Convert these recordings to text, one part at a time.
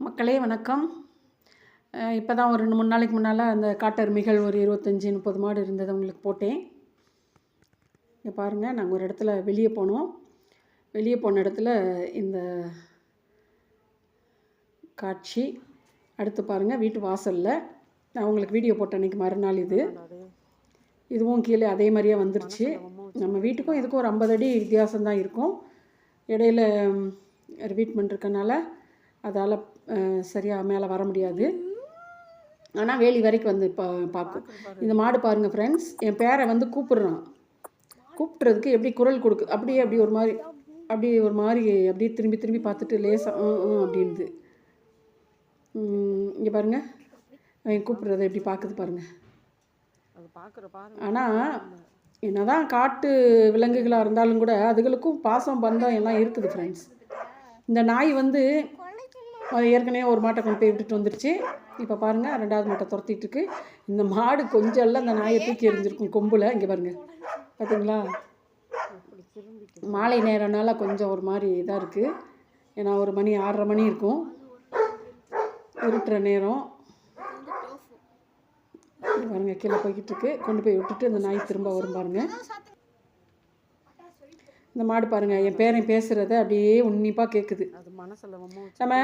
மக்களே வணக்கம். இப்போ தான் ஒரு ரெண்டு மூணு நாளைக்கு முன்னால் அந்த காட்டெருமைகள் ஒரு இருபத்தஞ்சி முப்பது மாடு இருந்ததை உங்களுக்கு போட்டேன். இங்கே பாருங்கள் நாங்கள் ஒரு இடத்துல வெளியே போனோம். வெளியே போன இடத்துல இந்த காட்சி. அடுத்து பாருங்கள் வீட்டு வாசலில். நான் உங்களுக்கு வீடியோ போட்ட அன்றைக்கி மறுநாள் இது. இதுவும் கீழே அதே மாதிரியே வந்துருச்சு. நம்ம வீட்டுக்கும் இதுக்கும் ஒரு ஐம்பது அடி வித்தியாசம்தான் இருக்கும். இடையில ரிப்பீட் இருக்கனால அதால் சரியாக மேலே வர முடியாது. ஆனால் வேலி வரைக்கும் வந்து பா பார்க்கும் இந்த மாடு பாருங்கள் ஃப்ரெண்ட்ஸ் என் பேரை வந்து கூப்பிடுறான். கூப்பிட்றதுக்கு எப்படி குரல் கொடுக்கு அப்படியே அப்படி ஒரு மாதிரி அப்படி ஒரு மாதிரி அப்படியே திரும்பி திரும்பி பார்த்துட்டு லேசாக அப்படின்து இங்கே பாருங்கள் அவன் கூப்பிட்றத எப்படி பார்க்குது பாருங்கள் அது பார்க்குற பாருங்க ஆனால் என்னதான் காட்டு விலங்குகளாக இருந்தாலும் கூட அதுகளுக்கும் பாசம் பந்தம் எல்லாம் இருக்குது ஃப்ரெண்ட்ஸ் இந்த நாய் வந்து அது ஏற்கனவே ஒரு மாட்டை கொண்டு போய் விட்டுட்டு வந்துடுச்சு இப்போ பாருங்கள் ரெண்டாவது மாட்டை துரத்திட்டு இருக்கு இந்த மாடு கொஞ்சம் எல்லாம் அந்த நாயை தூக்கி எறிஞ்சிருக்கும் கொம்பில். இங்கே பாருங்கள் பார்த்தீங்களா மாலை நேரம்னால கொஞ்சம் ஒரு மாதிரி இதாக இருக்குது ஏன்னா ஒரு மணி ஆறரை மணி இருக்கும். இருட்டுற நேரம். பாருங்கள் கீழே போய்கிட்டு இருக்கு. கொண்டு போய் விட்டுட்டு அந்த நாய் திரும்ப வரும் பாருங்கள் இந்த மாடு பாருங்க என் பேரன் பேசுகிறத அப்படியே உன்னிப்பாக கேட்குது அது மனசில் நம்ம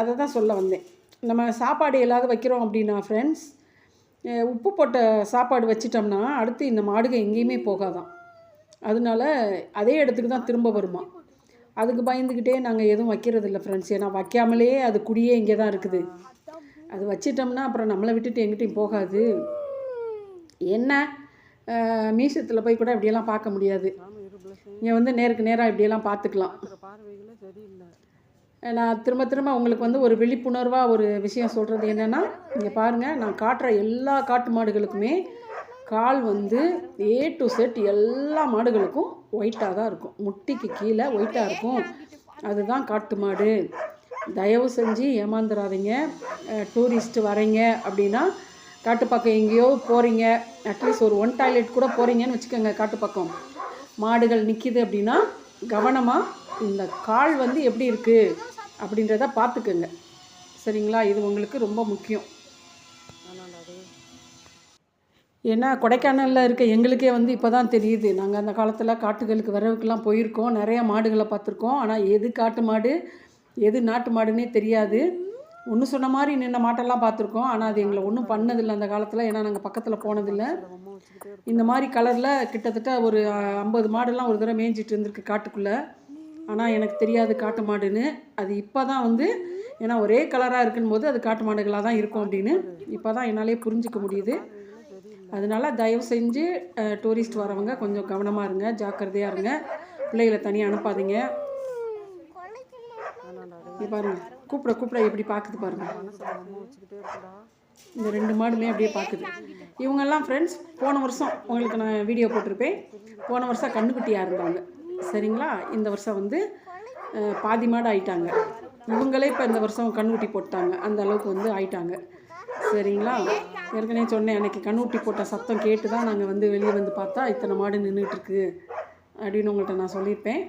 அதை தான் சொல்ல வந்தேன். நம்ம சாப்பாடு எல்லாவது வைக்கிறோம் அப்படின்னா ஃப்ரெண்ட்ஸ் உப்பு போட்ட சாப்பாடு வச்சிட்டோம்னா அடுத்து இந்த மாடுக எங்கேயுமே போகாதான் அதனால அதே இடத்துக்கு தான் திரும்ப வருமா. அதுக்கு பயந்துக்கிட்டே நாங்கள் எதுவும் வைக்கிறதில்ல ஃப்ரெண்ட்ஸ் ஏன்னா வைக்காமலே அது குடியே இங்கே தான் இருக்குது. அது வச்சிட்டோம்னா அப்புறம் நம்மளை விட்டுட்டு எங்கிட்டையும் போகாது. என்ன? மீசத்தில் போய் கூட இப்படியெல்லாம் பார்க்க முடியாது. இங்கே வந்து நேருக்கு நேராக இப்படியெல்லாம் பார்த்துக்கலாம். பார்வைகளே சரியில்லை. நான் திரும்ப திரும்ப உங்களுக்கு வந்து ஒரு விழிப்புணர்வாக ஒரு விஷயம் சொல்கிறது என்னென்னா இங்கே பாருங்கள் நான் காட்டுற எல்லா காட்டு மாடுகளுக்குமே கால் வந்து ஏ டு செட் எல்லா மாடுகளுக்கும் ஒயிட்டாக தான் இருக்கும். முட்டிக்கு கீழே ஒயிட்டாக இருக்கும். அதுதான் காட்டு மாடு. தயவு செஞ்சு ஏமாந்துடாதீங்க டூரிஸ்ட்டு வரீங்க அப்படின்னா காட்டு பக்கம் எங்கேயோ போகிறீங்க அட்லீஸ்ட் ஒரு ஒன் டாய்லெட் கூட போகிறீங்கன்னு வச்சுக்கோங்க காட்டு பக்கம். மாடுகள் நிற்கிது அப்படின்னா கவனமாக இந்த கால் வந்து எப்படி இருக்குது அப்படின்றத பார்த்துக்கோங்க. சரிங்களா? இது உங்களுக்கு ரொம்ப முக்கியம். ஏன்னா கொடைக்கானலில் இருக்க எங்களுக்கே வந்து இப்போ தான் தெரியுது. நாங்கள் அந்த காலத்தில் காட்டுகளுக்கு வரவுக்கெல்லாம் போயிருக்கோம். நிறையா மாடுகளை பார்த்துருக்கோம். ஆனால் எது காட்டு மாடு எது நாட்டு மாடுன்னே தெரியாது. ஒன்று சொன்ன மாதிரி நின்ன மாட்டெல்லாம் பார்த்துருக்கோம். ஆனால் அது எங்களை ஒன்றும் பண்ணதில்லை அந்த காலத்தில். ஏன்னா நாங்கள் பக்கத்தில் போனதில்லை. இந்த மாதிரி கலரில் கிட்டத்தட்ட ஒரு ஐம்பது மாடெல்லாம் ஒரு தடவை மேய்ஞ்சிட்டு இருந்திருக்கு காட்டுக்குள்ளே. ஆனால் எனக்கு தெரியாது காட்டு மாடுன்னு. அது இப்போ தான் வந்து ஏன்னா ஒரே கலராக இருக்கும்போது அது காட்டு மாடுகளாக தான் இருக்கும் அப்படின்னு இப்போ தான் என்னாலே புரிஞ்சுக்க முடியுது. அதனால தயவு செஞ்சு டூரிஸ்ட் வரவங்க கொஞ்சம் கவனமாக இருங்க ஜாக்கிரதையாக இருங்க. பிள்ளைகளை தனியாக அனுப்பாதீங்க. இங்கே பாருங்க. கூப்பிட கூப்பிட எப்படி பார்க்குது பாருங்க. இந்த ரெண்டு மாடுமே அப்படியே பார்க்குது இவங்கெல்லாம் ஃப்ரெண்ட்ஸ் போன வருஷம் உங்களுக்கு நான் வீடியோ போட்டிருப்பேன். போன வருஷம் கண்ணுக்குட்டியாக இருந்தாங்க. சரிங்களா? இந்த வருஷம் வந்து பாதி மாடு ஆயிட்டாங்க. இவங்களே இப்போ இந்த வருஷம் கண்ணுக்குட்டி போட்டாங்க. அந்த அளவுக்கு வந்து ஆயிட்டாங்க. சரிங்களா? ஏற்கனவே சொன்னேன் அன்றைக்கி கண்ணுக்குட்டி போட்ட சத்தம் கேட்டு தான் நாங்கள் வந்து வெளியே வந்து பார்த்தா இத்தனை மாடு நின்றுட்டுருக்கு அப்படின்னு உங்கள்கிட்ட நான் சொல்லியிருப்பேன்.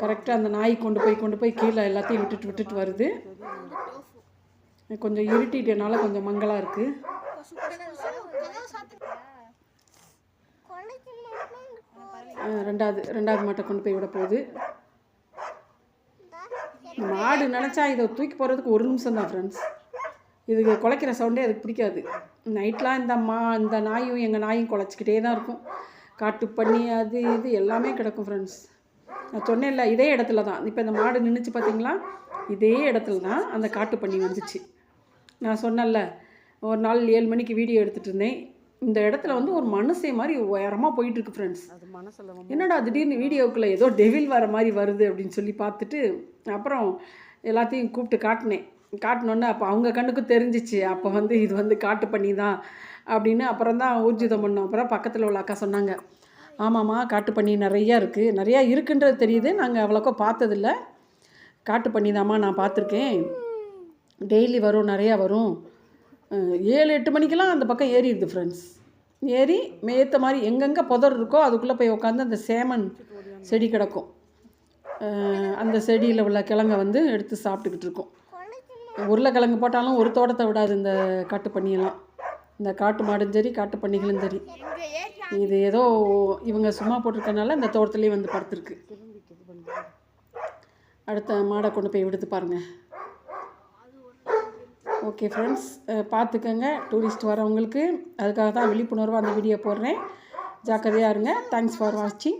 கரெக்டாக அந்த நாய் கொண்டு போய் கொண்டு போய் கீழே எல்லாத்தையும் விட்டுட்டு விட்டுட்டு வருது. கொஞ்சம் இருட்டிட்டனால கொஞ்சம் மங்கலாக இருக்குது ரெண்டாவது ரெண்டாவது மாட்டை கொண்டு போய் விட போகுது. மாடு நினச்சா இதை தூக்கி போகிறதுக்கு ஒரு நிமிஷம் தான் ஃப்ரெண்ட்ஸ் இதுக்கு குலைக்கிற சவுண்டே அதுக்கு பிடிக்காது. நைட்லாம் இந்த மா இந்த நாயும் எங்கள் நாயும் குலைச்சிக்கிட்டே தான் இருக்கும். காட்டு பண்ணி அது இது எல்லாமே கிடக்கும் ஃப்ரெண்ட்ஸ் நான் சொன்னேன்ல இதே இடத்துல தான். இப்போ இந்த மாடு நின்றுச்சு பார்த்தீங்களா இதே இடத்துல தான் அந்த காட்டு பண்ணி வந்துச்சு. நான் சொன்னேன்ல ஒரு நாள் ஏழு மணிக்கு வீடியோ எடுத்துகிட்டு இருந்தேன். இந்த இடத்துல வந்து ஒரு மனுஷன் மாதிரி உயரமாக போயிட்டுருக்கு ஃப்ரெண்ட்ஸ் அது மனசில் வம்ம என்னடா திடீர்னு வீடியோக்குள்ளே ஏதோ டெவில் வர மாதிரி வருது அப்படின்னு சொல்லி பார்த்துட்டு அப்புறம் எல்லாத்தையும் கூப்பிட்டு காட்டினேன். காட்டினோன்னே அப்போ அவங்க கண்ணுக்கும் தெரிஞ்சிச்சு அப்போ வந்து இது வந்து காட்டு பண்ணி தான் அப்படின்னு அப்புறம் தான் ஊர்ஜிதம் பண்ணோம். அப்புறம் பக்கத்தில் உள்ள அக்கா சொன்னாங்க ஆமாம்மா காட்டு பண்ணி நிறையா இருக்குது நிறையா இருக்குன்றது தெரியுது. நாங்கள் அவ்வளோக்கா பார்த்ததில்ல. காட்டு பண்ணி தாம்மா நான் பார்த்துருக்கேன். டெய்லி வரும் நிறையா வரும். ஏழு எட்டு மணிக்கெல்லாம் அந்த பக்கம் ஏறிடுது ஃப்ரெண்ட்ஸ் ஏறி மேய்த்த மாதிரி எங்கெங்கே புதர் இருக்கோ அதுக்குள்ளே போய் உட்காந்து அந்த சேமன் செடி கிடக்கும். அந்த செடியில் உள்ள கிழங்கை வந்து எடுத்து சாப்பிட்டுக்கிட்டு இருக்கோம். உருளைக்கிழங்கு போட்டாலும் ஒரு தோட்டத்தை விடாது இந்த காட்டு பண்ணியெல்லாம். இந்த காட்டு மாடும் சரி காட்டு பண்ணிகளும் சரி. இது ஏதோ இவங்க சும்மா போட்டிருக்கனால இந்த தோட்டத்துலேயே வந்து படுத்துருக்கு. அடுத்த மாடை கொண்டு போய் விடுத்து பாருங்கள் ஓகே ஃப்ரெண்ட்ஸ் பார்த்துக்கோங்க. டூரிஸ்ட் வரவங்களுக்கு அதுக்காக தான் விழிப்புணர்வாக அந்த வீடியோ போடுறேன். ஜாக்கிரதையாக இருங்க. தேங்க்ஸ் ஃபார் வாட்சிங்